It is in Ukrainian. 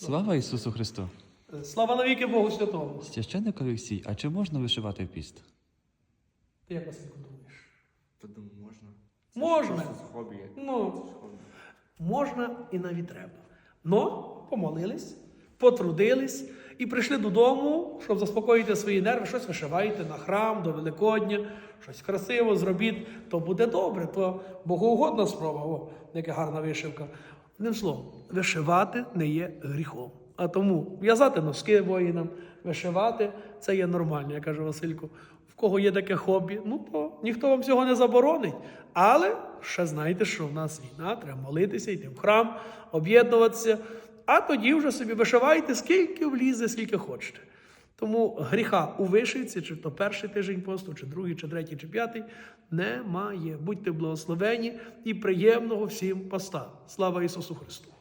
Слава Ісусу Христу! Слава навіки Богу Святому. Священник Олексій, а чи можна вишивати в піст? Ти як Василько думаєш? Подумаю, можна. Можна. Просто хобі. Ну, Хобі. можна і навіть треба. Но помолились, потрудились і прийшли додому, щоб заспокоїти свої нерви, щось вишиваєте на храм до Великодня, щось красиво зробіть, то буде добре, то богоугодна справа, о, яка гарна вишивка. Одним словом, вишивати не є гріхом. А тому в'язати носки воїнам, вишивати це є нормально, я кажу Васильку. В кого є таке хобі, ну то ніхто вам цього не заборонить. Але ще знаєте, що в нас війна, треба молитися, йти в храм, об'єднуватися. А тоді вже собі вишивайте, скільки влізе, скільки хочете. Тому гріха у вишивці, чи то перший тиждень посту, чи другий, чи третій, чи п'ятий, немає. Будьте благословені і приємного всім поста. Слава Ісусу Христу!